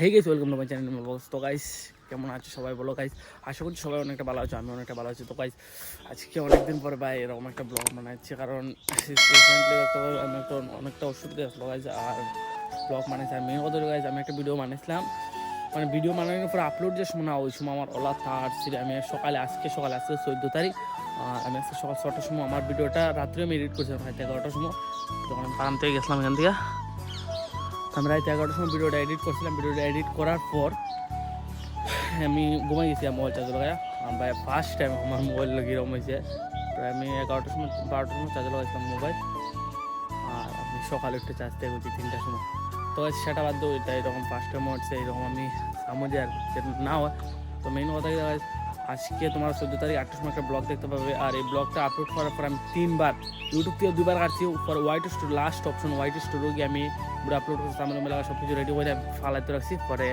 হে গেছি welcome to my channel বক্স তো গাইস কেমন আছো সবাই? বলো গাইস আশা করছি সবাই অনেকটা ভালো আছো আমি অনেকটা ভালো আছি। তো গাইস আজকে অনেকদিন পরে ভাই এরকম একটা ব্লগ বানাচ্ছি, কারণ রিসেন্টলি আমি একটা অনেকটা ওষুধ গেছিল গাইস আর ব্লগ বানাইছি মেন কথা গাইস আমি একটা ভিডিও বানিয়েছিলাম মানে ভিডিও বানানোর পর আপলোড যে সময় না ওই সময় আমার ওলা, তার ছিল আমি সকালে, আজকে সকালে, আজকে চোদ্দ তারিখ, আর আমি আজকে সকাল ছটার সময় আমার ভিডিওটা রাত্রে আমি এডিট করছিলাম রাত এগারোটার সময়। তখন আমি থেকে গেছিলাম এখান থেকে। আমি রাত এগারোটার সময় ভিডিওটা এডিট করছিলাম। ভিডিওটা এডিট করার পর, আমি ঘুমাই গেছি মোবাইল চার্জ লাগাই ভাই ফার্স্ট টাইম আমার মোবাইল এরকম হয়েছে। প্রায় আমি এগারোটার সময়, বারোটার সময় চার্জ লাগাইছিলাম মোবাইল। আর আমি সকালে একটু চার্জ দিয়ে করছি তিনটার সময়। তো সেটা বাদ এটা এরকম ফার্স্ট টাইম হচ্ছে, এরকম আমি সামনে আর না হয়। তো মেইন কথা কি আজকে তোমার চোদ্দ তারিখ আটটার সময় একটা ব্লগ দেখতে পাবে। আর এই ব্লগটা আপলোড করার পর আমি তিনবার ইউটিউব থেকে দুবার কাটছি। পর white store last option white স্টোরে গিয়ে আমি পুরো আপলোড করছি। আমার মেলা সব কিছু রেডি করে ফালাইতে রাখছি। পরে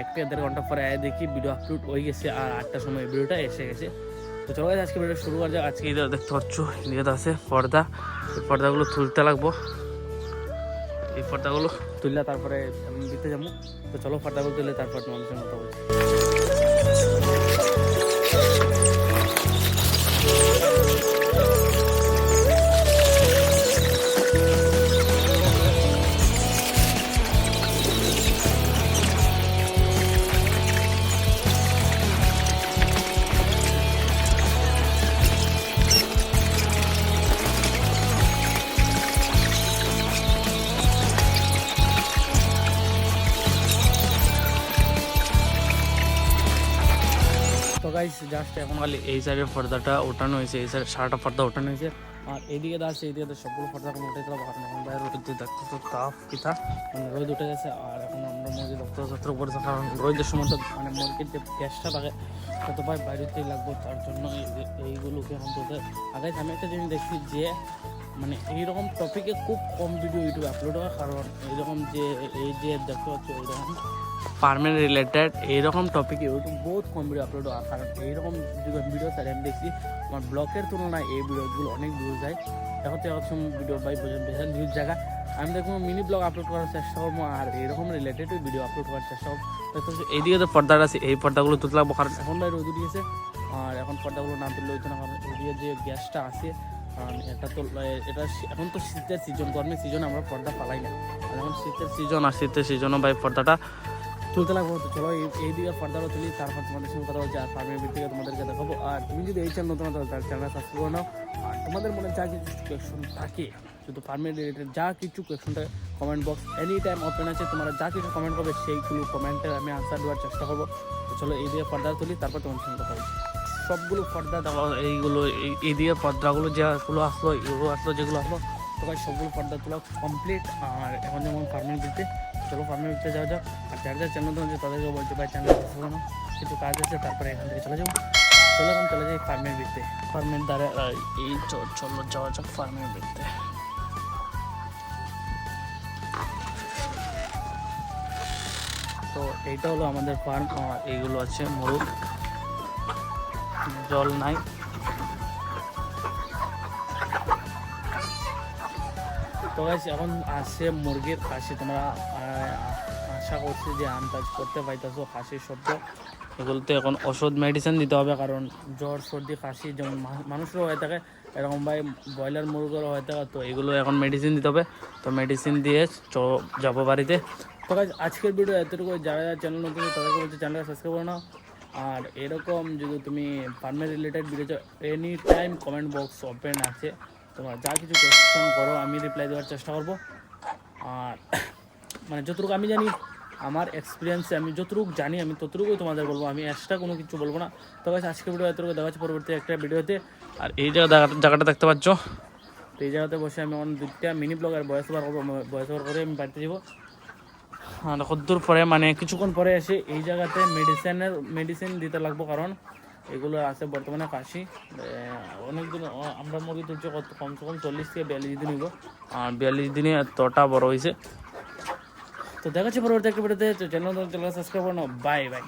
একটা দেড় ঘণ্টা পরে দেখি ভিডিও আপলোড হয়ে গেছে আর আটটার সময় ভিডিওটা এসে গেছে। তো চলো আজকে ভিডিও শুরু করা যাক। আজকে এই দেখতে পাচ্ছ, এদিকে আছে পর্দা। এই পর্দাগুলো তুলতে লাগবো। এই পর্দাগুলো তুললে তারপরে আমি দিতে যাব। তো চলো পর্দাগুলো তুললে তারপর সঙ্গে কথা গাইস জাস্ট এখন খালি এই সাইডের পর্দাটা ওঠানো হয়েছে, এই সাইডের সারাটা পর্দা ওঠানো হয়েছে। আর এইদিকে দাঁড়ছে এদিকে তো সবগুলো পর্দা এখন উঠে দিলাম কারণ এখন বাইরে রোদ দেখতে তো তাপ পিঠা। মানে রোদ উঠে গেছে, আর এখন আমরা মুরগি রক্ত যত্র করেছে কারণ রোদের সময় তো মানে মুরগির যে গ্যাসটা থাকে তত ভাই বাইরেতেই লাগবে। তার জন্য এই- এই- এইগুলোকে অন্তত আগে আমি একটা জিনিস দেখছি যে মানে এইরকম টপিকে খুব কম ভিডিও ইউটিউবে আপলোড হয়, কারণ এইরকম যে, এই যে দেখতে পাচ্ছ এইরকম ফার্মের রিলেটেড এইরকম টপিকে ইউটিউব বহুত কম ভিডিও আপলোড হয়, কারণ এইরকম যখন ভিডিও স্যার আমি দেখছি আমার ব্লগের তুলনায় এই ভিডিওগুলো অনেক দূর যায়। এখন তো এখন ভিডিও বাই বোঝেন বেশাল নিউজ জায়গা। আমি দেখব মিনি ব্লগ আপলোড করার চেষ্টা করব, আর এরকম রিলেটেড ভিডিও আপলোড করার চেষ্টা করব। তো এইদিকে তো পর্দাটা আছে, এই পর্দাগুলো তুলতে লাগবো, কারণ এখন ভাই রোদ উঠিয়েছে, আর এখন পর্দাগুলো না তুললে হইতো না, কারণ এদিকে যে গ্যাসটা আছে কারণ এটা তো এটা এখন তো শীতের সিজন গরমের সিজন আমরা পর্দা পালাই না। আর এখন শীতের সিজন আর শীতের সিজনও ভাই পর্দাটা তুলতে লাগবো। তো চলো, এই দিকে পর্দাটা তুলি তারপর তোমাদের সঙ্গে কথা বলছি, আর ফার্মের দিক তোমাদেরকে দেখাবো। আর তুমি যদি এই চ্যানেল তাহলে চ্যানেল সাবস্ক্রাইব করে নাও। আর তোমাদের মনে যা কিছু কোয়েশন থাকে, শুধু ফার্মের রিলেটেড যা কিছু কোয়েশন থাকে comment box any time open আছে, তোমরা যা কিছু কমেন্ট করবে সেইগুলো কমেন্টে আমি আনসার দেওয়ার চেষ্টা করব। তো চলো, এই দিকে পর্দা তুলি তারপর তোমাদের সঙ্গে কথা বলছি। সবগুলো পর্দা দেখো এইগুলো, এই- দিকে পর্দাগুলো যেগুলো আসলো, এগুলো আসলো, যেগুলো আসলো সবাই সবগুলো পর্দা তোলা কমপ্লিট আর এখন যেমন ফার্মিং দিতে, চলো ফার্মিং দিতে যাওয়া যাক, আর যার যার চ্যানেল আছে তাদেরকে বলছে, ভাই চ্যানেল শোনো কিছু কাজ আছে, তারপরে এখান থেকে চলে যাব। চলো এখন চলে যাই ফার্মের বিতে ফার্মের দ্বারা এই চলো যাওয়া যাক ফার্মের বিতে তো এইটা হলো আমাদের ফার্ম এইগুলো আছে মোরগ। জল নাই। তো এখন আসছে মুরগির খাসি। তোমরা আশা করছি যে আন্দাজ করতে পাইতেছো খাসির শব্দ। এগুলোতে এখন ওষুধ মেডিসিন দিতে হবে, কারণ জ্বর, সর্দি, খাসি যেমন মানুষেরও হয়ে থাকে, এরকম ভাই ব্রয়লার মুরগিরও হয়ে থাকে, তো এগুলো এখন মেডিসিন দিতে হবে। তো মেডিসিন দিয়ে চ- যাব বাড়িতে। তো আজকের ভিডিও এতটুকু যারা যারা চ্যানেল নতুন, তাদেরকে বলছে চ্যানেলটা সাবস্ক্রাইব করে নাও। আর এরকম যদি তুমি ফার্মের related video any time comment box open আছে, তোমরা যা কিছু কোয়েশ্চন করো, আমি রিপ্লাই দেওয়ার চেষ্টা করব। আর মানে যতটুকু আমি জানি, আমার এক্সপিরিয়েন্সে আমি যতটুকু জানি, আমি ততটুকুই তোমাদের বলব, আমি এক্সট্রা কোনো কিছু বলব না। তো গাছ আজকে ভিডিও এতটুকু, দেখা হচ্ছে পরবর্তী একটা ভিডিওতে আর এই জায়গা, জায়গাটা দেখতে পাচ্ছ? তো এই জায়গাতে বসে আমি আমার দুইটা মিনি ব্লগ আর বয়স ওভার করব বয়স করে আমি বাড়িতে যাব। কদ্দূর পরে মানে কিছুক্ষণ পরে এসে এই জায়গাতে মেডিসিনের মেডিসিন দিতে লাগবো, কারণ এগুলো আছে বর্তমানে কাশি। অনেক দিন আমরা মুরগি তুলছি কত, কমসে কম চল্লিশ থেকে বিয়াল্লিশ দিন হইব। আর বিয়াল্লিশ দিনে এতটা বড় হয়েছে তো দেখাচ্ছি পরবর্তী একটা ভিডিওতে চ্যানেল চ্যানেল সাবস্ক্রাইব করো, বাই বাই।